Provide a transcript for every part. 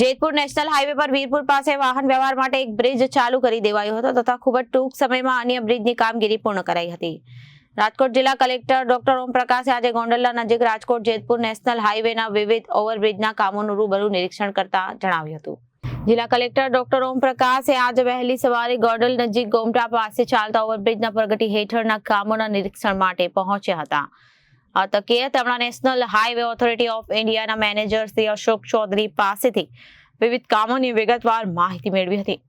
Jetpur national highway પર વીરપુર પાસે વાહન વ્યવહાર માટે એક બ્રિજ ચાલુ કરી દેવાયો હતો તથા ખૂબ જ ટૂંક સમયમાં અન્ય બ્રિજની કામગીરી પૂર્ણ કરાઈ હતી. રાજકોટ જિલ્લા કલેક્ટર ડોક્ટર ઓમ પ્રકાશે આજે ગોંડલના નજીક રાજકોટ જેતપુર નેશનલ હાઈવેના વિવિધ ઓવરબ્રિજના કામોનું રૂબરૂ નિરીક્ષણ કરતા જણાવ્યું હતું. જિલ્લા કલેક્ટર ડોક્ટર ઓમ પ્રકાશે આજે વહેલી સવારે ગોંડલ નજીક ગોમટા પાસે ચાલતા ઓવરબ્રિજના પ્રગતિ હેઠળના કામોના નિરીક્ષણ માટે પહોંચ્યા હતા. તકે તેમણે નેશનલ હાઈવે ઓથોરિટી ઓફ ઇન્ડિયાના મેનેજર શ્રી અશોક ચૌધરી પાસેથી વિવિધ કામોની વિગતવાર માહિતી મેળવી હતી.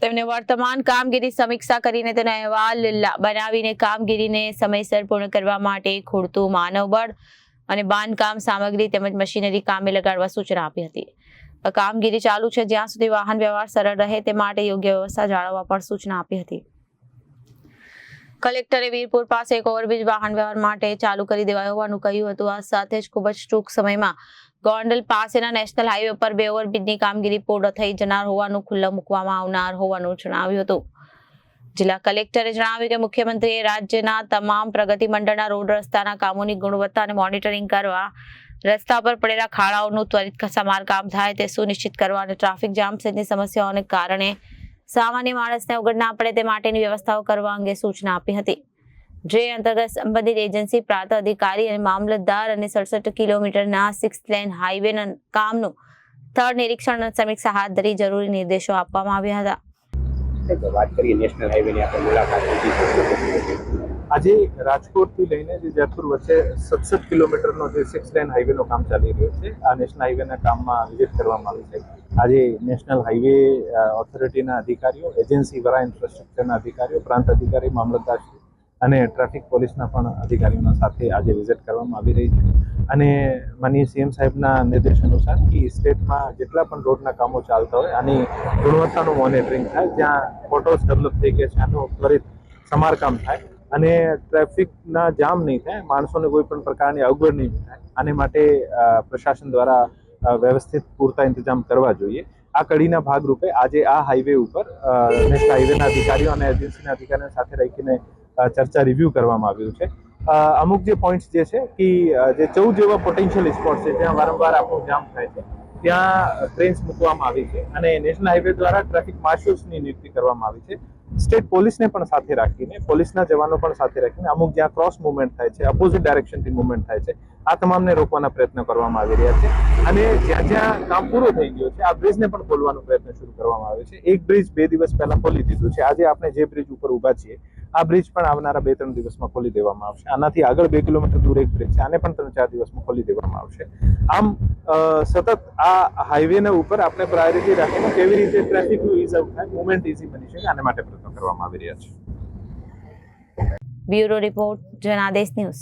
તેમને વર્તમાન કામગીરી સમીક્ષા કરીને તેનો અહેવાલ બનાવીને કામગીરીને સમયસર પૂર્ણ કરવા માટે ખૂડતું માનવબળ અને બાંધકામ સામગ્રી તેમજ મશીનરી કામે લગાડવા સૂચના આપી હતી. કામગીરી ચાલુ છે, જ્યાં સુધી વાહન વ્યવહાર સરળ રહે તે માટે યોગ્ય વ્યવસ્થા જાળવવા પણ સૂચના આપી હતી. કલેક્ટરે વીરપુર પાસે એક ઓવરબ્રિજ વાહન વ્યવહાર માટે ચાલુ કરી દેવાયો હોવાનું કહ્યું હતું. આ સાથે જ ખૂબ જ ટૂંક સમયમાં ગોંડલ પાસેના નેશનલ હાઈવે પર બે ઓવરબ્રિજની કામગીરી પૂર્ણ થઈ જનાર હોવાનું ખુલ્લા મૂકવામાં આવનાર હોવાનું જણાવ્યું હતું. જિલ્લા કલેક્ટરે જણાવ્યું કે મુખ્યમંત્રીએ રાજ્યના તમામ પ્રગતિ મંડળના રોડ રસ્તાના કામોની ગુણવત્તા અને મોનિટરિંગ કરવા રસ્તા પર પડેલા ખાડાઓનું ત્વરિત સમારકામ થાય તે સુનિશ્ચિત કરવા અને ટ્રાફિક જામ સહિતની સમસ્યાઓને કારણે સામાન્ય માણસને અવગણ ના પડે તે માટેની વ્યવસ્થાઓ કરવા અંગે સૂચના આપી હતી જે અંતર્ગત સંબંધિત એજન્સી પ્રાંત અધિકારી અને મામલતદાર અને સડસઠ કિલોમીટરના સિક્સ લેન હાઈવેના કામનું સ્થળ નિરીક્ષણ અને સમીક્ષા હાથ ધરી જરૂરી નિર્દેશો આપવામાં આવ્યા હતા વાત કરીએ નેશનલ હાઈવેની આપણે મુલાકાત લીધી. આજે રાજકોટથી લઈને જે જયપુર વચ્ચે સડસઠ કિલોમીટરનો જે સિક્સ લેન હાઈવેનું કામ ચાલી રહ્યું છે. આ નેશનલ હાઈવેના કામમાં વિઝિટ કરવામાં આવી છે. આજે નેશનલ હાઈવે ઓથોરિટીના અધિકારીઓ એજન્સી વરા ઇન્ફ્રાસ્ટ્રક્ચરના અધિકારીઓ, પ્રાંત અધિકારી મામલતદારશ્રી અને ટ્રાફિક પોલીસના પણ અધિકારીઓના સાથે આજે વિઝિટ કરવામાં આવી રહી છે. અને માનીય સીએમ સાહેબના નિર્દેશ અનુસાર કે સ્ટેટમાં જેટલા પણ રોડના કામો ચાલતા હોય, આની ગુણવત્તાનું મોનિટરિંગ થાય, જ્યાં ફોટોસ ડેવલપ થઈ ગયા છે, આનું ત્વરિત સમારકામ થાય અને ટ્રાફિકના જામ નહીં થાય, માણસોને કોઈ પણ પ્રકારની અવગડ નહીં થાય. આને માટે પ્રશાસન દ્વારા વ્યવસ્થિત પૂરતા ઇંતજામ કરવા જોઈએ. આ કડીના ભાગરૂપે આજે આ હાઈવે ઉપર નેશનલ હાઈવેના અધિકારીઓ અને એજન્સીના અધિકારીઓ સાથે રાખીને ચર્ચા રિવ્યૂ કરવામાં આવ્યું છે. અમુક જે પોઈન્ટ્સ જે છે, કે જે ચૌદ જેવા પોટેન્શિયલ સ્પોટ છે જ્યાં વારંવાર આપણું જામ થાય છે. ત્યાં ટ્રેન્સ મૂકવામાં આવી છે અને નેશનલ હાઈવે દ્વારા ટ્રાફિક માર્શલ્સની નિયુક્તિ કરવામાં આવી છે. સ્ટેટ પોલીસને પણ સાથે રાખીને, પોલીસના જવાનો પણ સાથે રાખીને અમુક જ્યાં ક્રોસ મુવમેન્ટ થાય છે અપોઝિટ ડાયરેક્શનથી મુવમેન્ટ થાય છે, આ તમામને રોકવાના પ્રયત્ન કરવામાં આવી રહ્યા છે. અને જ્યાં જ્યાં કામ પૂરું થઈ ગયું છે, આ બ્રિજને પણ ખોલવાનો પ્રયત્ન શરૂ કરવામાં આવ્યો છે. એક બ્રિજ બે દિવસ પહેલા ખોલી દીધું છે. આજે આપણે જે બ્રિજ ઉપર ઊભા છીએ, આ બ્રિજ પણ આવનારા બે ત્રણ દિવસમાં ખોલી દેવામાં આવશે. આનાથી આગળ બે કિલોમીટર દૂર એક બ્રિજ છે. આને પણ ત્રણ ચાર દિવસમાં ખોલી દેવામાં આવશે. આમ સતત આ હાઈવેના ઉપર આપણે પ્રાયોરિટી રાખીને કેવી રીતે ટ્રાફિકનું ઇઝ આઉટ થાય મુવમેન્ટ ઇઝી બની શકે, આને માટે પ્રયત્નો કરવામાં આવી રહ્યા છે. Bureau report, Janadesh news.